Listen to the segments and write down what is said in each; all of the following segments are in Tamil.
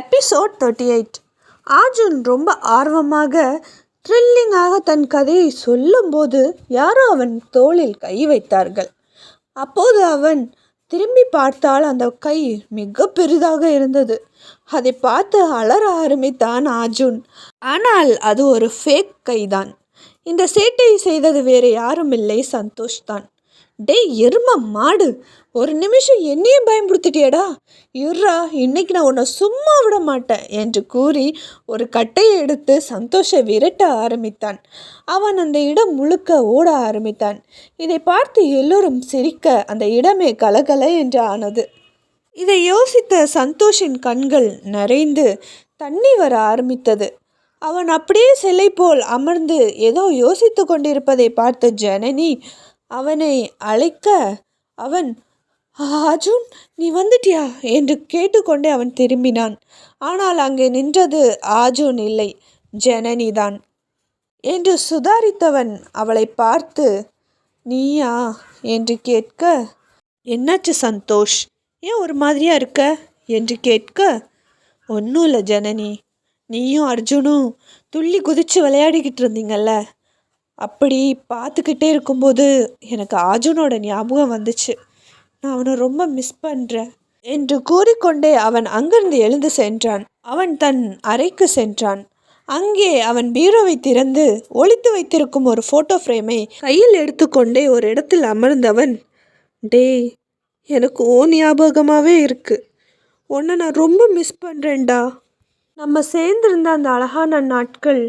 எபிசோட் தேர்ட்டி எயிட் அர்ஜுன் ரொம்ப ஆர்வமாக த்ரில்லிங்காக தன் கதையை சொல்லும்போது யாரோ அவன் தோளில் கை வைத்தார்கள். அப்போது அவன் திரும்பி பார்த்தால் அந்த கை மிக பெரிதாக இருந்தது. அதை பார்த்து அலற ஆரம்பித்தான் அர்ஜுன். ஆனால் அது ஒரு ஃபேக் கைதான். இந்த சேட்டை செய்தது வேறு யாரும் இல்லை சந்தோஷ் தான். டேய் எரும மாடு. ஒரு நிமிஷம் என்னையும் பயன்படுத்திட்டியடா இருறா இன்னைக்கு நான் உன்னை சும்மா விட மாட்டேன் என்று கூறி ஒரு கட்டையை எடுத்து சந்தோஷ விரட்ட ஆரம்பித்தான். அவன் அந்த இடம் முழுக்க ஓட ஆரம்பித்தான். இதை பார்த்து எல்லோரும் சிரிக்க அந்த இடமே கலகல என்று ஆனது. இதை யோசித்த சந்தோஷின் கண்கள் நிறைந்து தண்ணி வர ஆரம்பித்தது. அவன் அப்படியே சிலை போல் அமர்ந்து ஏதோ யோசித்து கொண்டிருப்பதை பார்த்த ஜனனி அவனை அழைக்க அவன் அர்ஜுன் நீ வந்துட்டியா? என்று கேட்டுக்கொண்டே அவன் திரும்பினான். ஆனால் அங்கே நின்றது அர்ஜுன் இல்லை ஜனனிதான் என்று சுதாரித்தவன் அவளை பார்த்து நீயா? என்று கேட்க என்னாச்சு சந்தோஷ்? ஏன் ஒரு மாதிரியா இருக்க? என்று கேட்க ஒன்றும் இல்லை ஜனனி நீயும் அர்ஜுனும் துள்ளி குதிச்சு விளையாடிக்கிட்டு இருந்தீங்கல்ல? அப்படி பார்த்துக்கிட்டே இருக்கும்போது எனக்கு அர்ஜுனோட ஞாபகம் வந்துச்சு. நான் அவனை ரொம்ப மிஸ் பண்ணுறேன் என்று கூறிக்கொண்டே அவன் அங்கிருந்து எழுந்து சென்றான். அவன் தன் அறைக்கு சென்றான். அங்கே அவன் பீரோவை திறந்து ஒழித்து வைத்திருக்கும் ஒரு ஃபோட்டோ ஃப்ரேமை கையில் எடுத்துக்கொண்டே ஒரு இடத்தில் அமர்ந்தவன் டேய் எனக்கு ஓ ஞாபகமாகவே இருக்குது உன்னை நான் ரொம்ப மிஸ் பண்ணுறேன்டா நம்ம சேர்ந்திருந்த அந்த அழகான நாட்கள்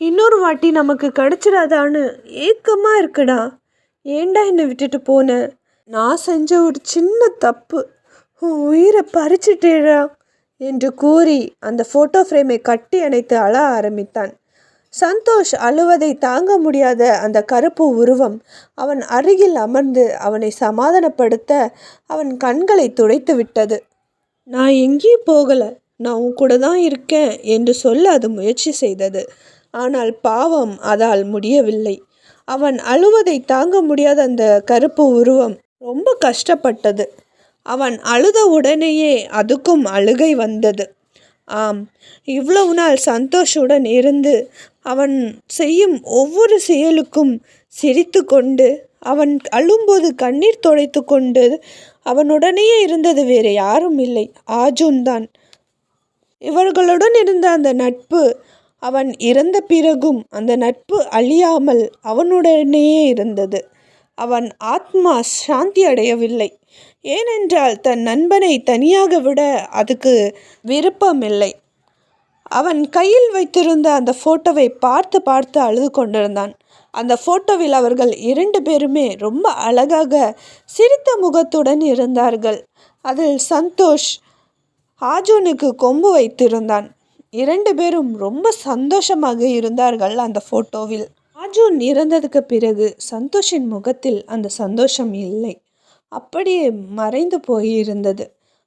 இன்னொரு வாட்டி நமக்கு கிடச்சிடாதான்னு ஏக்கமாக இருக்குடா. ஏண்டா என்னை விட்டுட்டு போன? நான் செஞ்ச ஒரு சின்ன தப்பு. உன் உயிரை பறிச்சிட்டேடா என்று கூறி அந்த ஃபோட்டோ ஃப்ரேமை கட்டி அணைத்து அழ ஆரம்பித்தான். சந்தோஷ் அழுவதை தாங்க முடியாத அந்த கருப்பு உருவம் அவன் அருகில் அமர்ந்து அவனை சமாதானப்படுத்த அவன் கண்களை துடைத்து விட்டது. நான் எங்கேயும் போகலை. நான் உன் கூட தான் இருக்கேன் என்று சொல்ல அது முயற்சி செய்தது. ஆனால் பாவம் அதால் முடியவில்லை. அவன் அழுவதை தாங்க முடியாத அந்த கருப்பு உருவம் ரொம்ப கஷ்டப்பட்டது. அவன் அழுத உடனேயே அதுக்கும் அழுகை வந்தது. ஆம் இவ்வளவு நாள் சந்தோஷுடன் இருந்து அவன் செய்யும் ஒவ்வொரு செயலுக்கும் சிரித்து கொண்டு அவன் அழும்போது கண்ணீர் துடைத்து கொண்டு அவனுடனேயே இருந்தது வேறு யாரும் இல்லை. ஆஜுன் தான். இவர்களுடன் இருந்த அந்த நட்பு அவன் இறந்த பிறகும் அந்த நட்பு அழியாமல் அவனுடனேயே இருந்தது. அவன் ஆத்மா சாந்தி அடையவில்லை. ஏனென்றால் தன் நண்பனை தனியாக விட அதுக்கு விருப்பமில்லை. அவன் கையில் வைத்திருந்த அந்த ஃபோட்டோவை பார்த்து பார்த்து அழுது கொண்டிருந்தான். அந்த ஃபோட்டோவில் அவர்கள் இரண்டு பேருமே ரொம்ப அழகாக சிரித்த முகத்துடன் இருந்தார்கள். அதில் சந்தோஷ் ஆஜூனுக்கு கொம்பு வைத்திருந்தான். இரண்டு பேரும் ரொம்ப சந்தோஷமாக இருந்தார்கள் அந்த ஃபோட்டோவில் அர்ஜுன் இறந்ததுக்கு பிறகு சந்தோஷின் முகத்தில் அந்த சந்தோஷம் இல்லை. அப்படியே மறைந்து போயிருந்தது.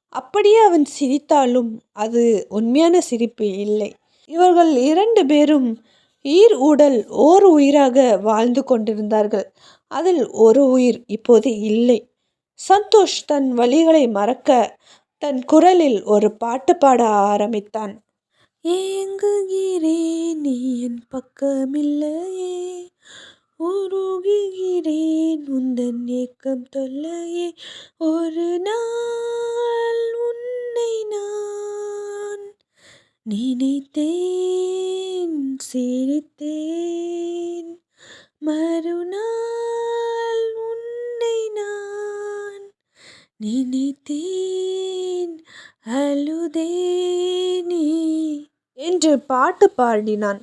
அப்படியே அவன் சிரித்தாலும் அது உண்மையான சிரிப்பு இல்லை. இவர்கள் இரண்டு பேரும் ஈர் உடல் ஓர் உயிராக வாழ்ந்து கொண்டிருந்தார்கள். அதில் ஒரு உயிர் இப்போது இல்லை. சந்தோஷ் தன் வழிகளை மறக்க தன் குரலில் ஒரு பாட்டு பாட ஆரம்பித்தான். ஏங்குகிறேன் நீ என் பக்கமில்லையே. உருகுகிறேன் உந்தன் ஏக்கம் தொல்லையே. ஒரு நாள் உன்னை நான் நினைத்தேன் சிரித்தேன். மறுநாள் உன்னை நான் நினைத்தேன் அழுதே நீ. என்று பாட்டு பாடினான்.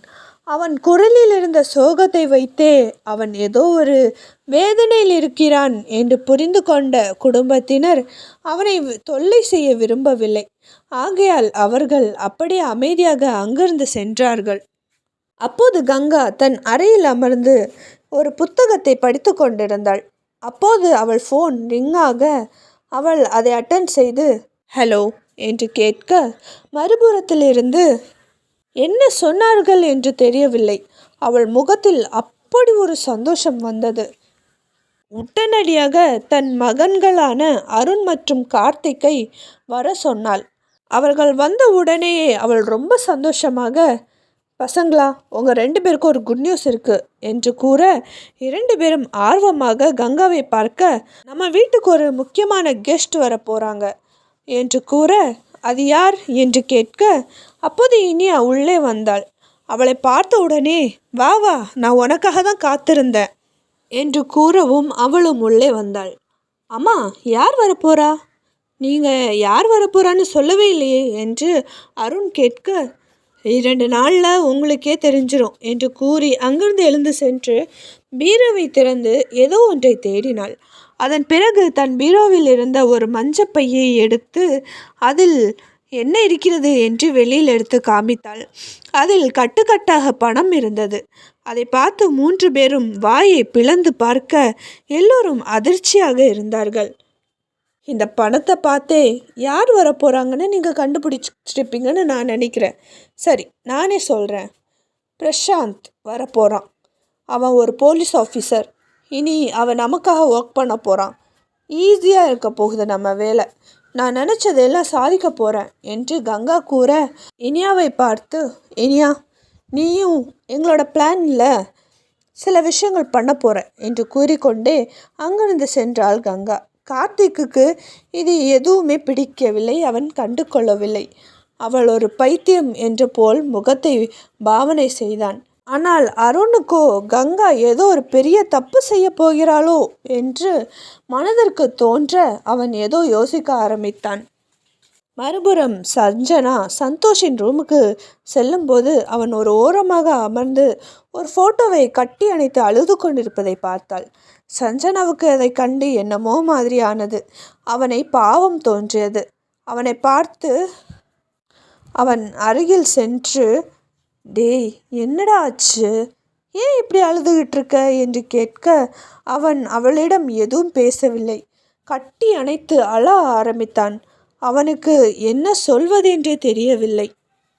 அவன் குரலில் இருந்த சோகத்தை வைத்தே அவன் ஏதோ ஒரு வேதனையில் இருக்கிறான் என்று புரிந்து கொண்ட குடும்பத்தினர் அவனை தொல்லை செய்ய விரும்பவில்லை. ஆகையால் அவர்கள் அப்படியே அமைதியாக அங்கிருந்து சென்றார்கள். அப்போது கங்கா தன் அறையில் அமர்ந்து ஒரு புத்தகத்தை படித்து கொண்டிருந்தாள். அப்போது அவள் ஃபோன் ரிங்காக அவள் அதை அட்டன் செய்து ஹலோ என்று கேட்க மறுபுறத்திலிருந்து என்ன சொன்னார்கள் என்று தெரியவில்லை. அவள் முகத்தில் அப்படி ஒரு சந்தோஷம் வந்தது. உடனடியாக தன் மகன்களான அருண் மற்றும் கார்த்திக்கை வர சொன்னாள். அவர்கள் வந்த உடனேயே அவள் ரொம்ப சந்தோஷமாக பசங்களா உங்கள் ரெண்டு பேருக்கும் ஒரு குட் நியூஸ் இருக்குது என்று கூற இரண்டு பேரும் ஆர்வமாக கங்காவை பார்க்க நம்ம வீட்டுக்கு ஒரு முக்கியமான கெஸ்ட் வர போகிறாங்க என்று கூற அது யார் என்று கேட்க அப்போது இனியா உள்ளே வந்தாள். அவளை பார்த்த உடனே வா வா நான் உனக்காக தான் காத்திருந்தேன் என்று கூறவும் அவளும் உள்ளே வந்தாள். அம்மா யார் வரப்போறா? நீங்கள் யார் வரப்போறான்னு சொல்லவே இல்லையே என்று அருண் கேட்க இரண்டு நாளில் உங்களுக்கே தெரிஞ்சிடும் என்று கூறி அங்கிருந்து எழுந்து சென்று பீரோவை திறந்து ஏதோ ஒன்றை தேடினாள். அதன் பிறகு தன் பீரோவில் இருந்த ஒரு மஞ்சப்பையை எடுத்து அதில் என்ன இருக்கிறது? என்று வெளியில் எடுத்து காமித்தாள். அதில் கட்டுக்கட்டாக பணம் இருந்தது. அதை பார்த்து மூன்று பேரும் வாயை பிளந்து பார்க்க எல்லோரும் அதிர்ச்சியாக இருந்தார்கள். இந்த பணத்தை பார்த்தே யார் வர போகிறாங்கன்னு நீங்கள் கண்டுபிடிச்சிருப்பீங்கன்னு நான் நினைக்கிறேன். சரி நானே சொல்கிறேன் பிரசாந்த் வரப்போகிறான் அவன் ஒரு போலீஸ் ஆஃபீஸர். இனி அவன் நமக்காக ஒர்க் பண்ண போகிறான் ஈஸியாக இருக்க போகுது நம்ம வேலை. நான் நினச்சதெல்லாம் சாதிக்க போகிறேன் என்று கங்கா கூற இனியாவை பார்த்து இனியா நீயும் எங்களோட பிளானில் சில விஷயங்கள் பண்ண போகிறேன் என்று கூறிக்கொண்டே அங்கிருந்து சென்றாள் கங்கா. கார்த்திக்குக்கு இது எதுவுமே பிடிக்கவில்லை அவன் கண்டு கொள்ளவில்லை அவள் ஒரு பைத்தியம் என்று போல் முகத்தை பாவனை செய்தான். ஆனால் அருணுக்கோ கங்கா ஏதோ ஒரு பெரிய தப்பு செய்ய போகிறாளோ? என்று மனதிற்கு தோன்ற அவன் ஏதோ யோசிக்க ஆரம்பித்தான். மறுபுறம் சஞ்சனா சந்தோஷின் ரூமுக்கு செல்லும்போது அவன் ஒரு ஓரமாக அமர்ந்து ஒரு ஃபோட்டோவை கட்டி அணைத்து அழுது கொண்டிருப்பதை பார்த்தாள். சஞ்சனாவுக்கு அதை கண்டு என்னமோ மாதிரியானது. அவனை பாவம் தோன்றியது. அவனை பார்த்து அவன் அருகில் சென்று டேய் என்னடா ஆச்சு? ஏன் இப்படி அழுதுகிட்டு இருக்க என்று கேட்க அவன் அவளிடம் எதுவும் பேசவில்லை. கட்டி அணைத்து அழ ஆரம்பித்தான். அவனுக்கு என்ன சொல்வதென்றே தெரியவில்லை.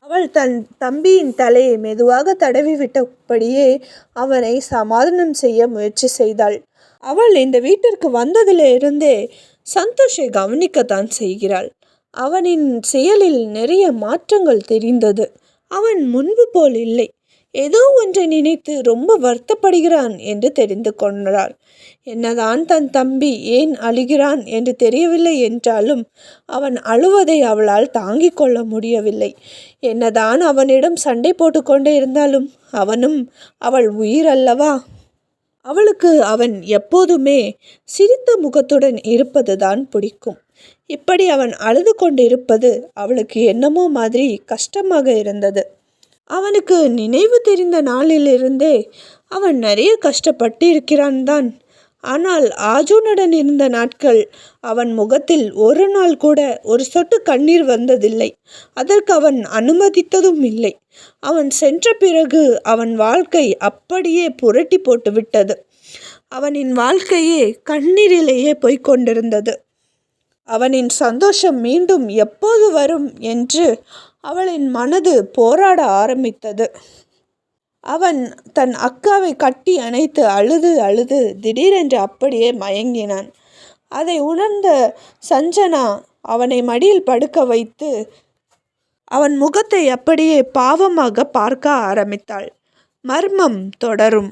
அவள் தன் தம்பியின் தலையை மெதுவாக தடவி விட்டபடியே அவனை சமாதானம் செய்ய முயற்சி செய்தாள். அவள் இந்த வீட்டிற்கு வந்ததிலிருந்தே சந்தோஷை கவனிக்கத்தான் செய்கிறாள். அவனின் செயலில் நிறைய மாற்றங்கள் தெரிந்தது. அவன் முன்பு போல் இல்லை. ஏதோ ஒன்றை நினைத்து ரொம்ப வருத்தப்படுகிறான் என்று தெரிந்து கொண்டாள். என்னதான் தன் தம்பி ஏன் அழுகிறான் என்று தெரியவில்லை என்றாலும் அவன் அழுவதை அவளால் தாங்கிக் கொள்ள முடியவில்லை. என்னதான் அவனிடம் சண்டை போட்டுக்கொண்டே இருந்தாலும் அவனும் அவள் உயிர் அல்லவா? அவளுக்கு அவன் எப்போதுமே சிரித்த முகத்துடன் இருப்பதுதான் பிடிக்கும். இப்படி அவன் அழுது கொண்டிருப்பது அவளுக்கு என்னமோ மாதிரி கஷ்டமாக இருந்தது. அவனுக்கு நினைவு தெரிந்த நாளிலிருந்தே அவன் நிறைய கஷ்டப்பட்டு இருக்கிறான் தான் ஆனால் ஆஜூனுடன் இருந்த நாட்கள் அவன் முகத்தில் ஒரு நாள் கூட ஒரு சொட்டு கண்ணீர் வந்ததில்லை. அதற்கு அவன் அனுமதித்ததும் இல்லை. அவன் சென்ற பிறகு அவன் வாழ்க்கை அப்படியே புரட்டி போட்டுவிட்டது அவனின் வாழ்க்கையே கண்ணீரிலேயே போய்கொண்டிருந்தது அவனின் சந்தோஷம் மீண்டும் எப்போது வரும் என்று அவளின் மனது போராட ஆரம்பித்தது. அவன் தன் அக்காவை கட்டி அணைத்து அழுது அழுது திடீரென்று அப்படியே மயங்கினான். அதை உணர்ந்த சஞ்சனா அவனை மடியில் படுக்க வைத்து அவன் முகத்தை அப்படியே பாவமாக பார்க்க ஆரம்பித்தாள். மர்மம் தொடரும்.